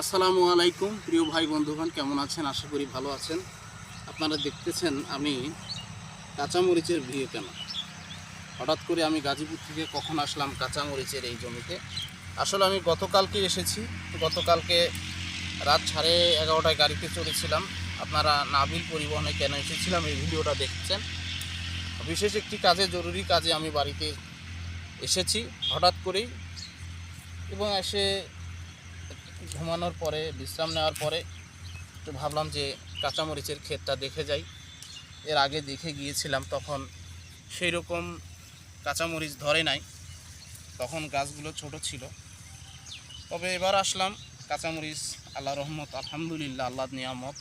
আসসালামু আলাইকুম, প্রিয় ভাই বন্ধুগণ, কেমন আছেন? আশা করি ভালো আছেন। আপনারা দেখতেছেন আমি কাঁচামরিচের ভিড় কেন? হঠাৎ করে আমি গাজীপুর থেকে কখন আসলাম কাঁচামরিচের এই জমিতে? আসলে আমি গতকালকে এসেছি। গতকালকে রাত সাড়ে এগারোটায় গাড়িতে চলেছিলাম আপনারা নাবিল পরিবহনে কেন এসেছিলাম এই ভিডিওটা দেখছেন। বিশেষ একটি কাজে, জরুরি কাজে আমি বাড়িতে এসেছি হঠাৎ করেই এবং এসে ঘুমানোর পরে বিশ্রাম নেওয়ার পরে একটু ভাবলাম যে কাঁচামরিচের ক্ষেতটা দেখে যাই। এর আগে দেখে গিয়েছিলাম তখন সেই রকম কাঁচামরিচ ধরে নাই। তখন গাছগুলো ছোট ছিল। তবে এবার আসলাম কাঁচামরিচ আল্লাহ রহমত আলহামদুলিল্লাহ আল্লাহর নিয়ামত।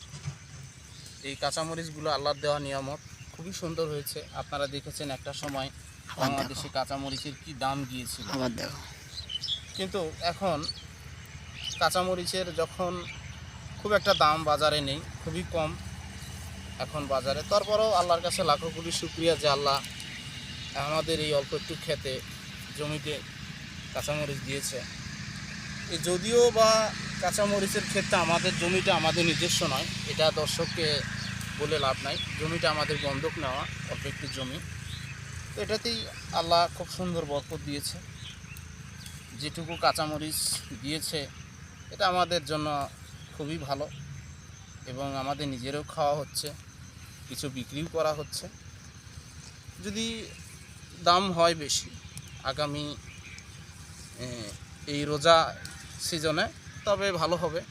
এই কাঁচামরিচগুলো আল্লাহর দেওয়া নিয়ামত খুবই সুন্দর হয়েছে। আপনারা দেখেছেন একটা সময় বাংলাদেশে কাঁচামরিচের কি দাম গিয়েছিল। কিন্তু এখন কাঁচামরিচের যখন খুব একটা দাম বাজারে নেই, খুবই কম এখন বাজারে। তারপরেও আল্লাহর কাছে লাখো কোটি শুক্রিয়া যে আল্লাহ আমাদের এই অল্প একটু খেতে, জমিতে কাঁচামরিচ দিয়েছে। এই যদিও বা কাঁচামরিচের ক্ষেত্রে আমাদের জমিটা আমাদের নিজস্ব নয়, এটা দর্শককে বলে লাভ নাই। জমিটা আমাদের বন্ধক নেওয়া, অল্প একটু জমি। তো এটাতেই আল্লাহ খুব সুন্দর বরকত দিয়েছে। যেটুকু কাঁচামরিচ দিয়েছে এটা আমাদের জন্য খুবই ভালো এবং আমাদের নিজেরও খাওয়া হচ্ছে, কিছু বিক্রিও করা হচ্ছে। যদি দাম হয় বেশি আগামী এই রোজা সিজনে, তবে ভালো হবে।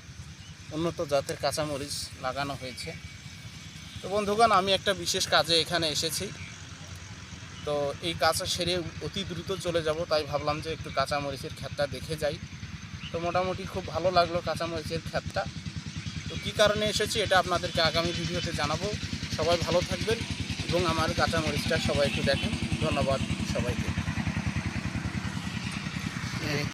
উন্নত জাতের কাঁচামরিচ লাগানো হয়েছে। তো বন্ধুগণ, আমি একটা বিশেষ কাজে এখানে এসেছি। তো এই কাজটা সেরে অতি দ্রুত চলে যাব, তাই ভাবলাম যে একটু কাঁচামরিচের ক্ষেতটা দেখে যাই। তো মোটামুটি খুব ভালো লাগল কাঁচামরিচের ক্ষেতটা তো কী কারণে এসেছি এটা আপনাদেরকে আগামী ভিডিওতে জানাব। সবাই ভালো থাকবেন এবং আমার কাঁচামরিচটা সবাই একটু দেখেন। ধন্যবাদ সবাইকে।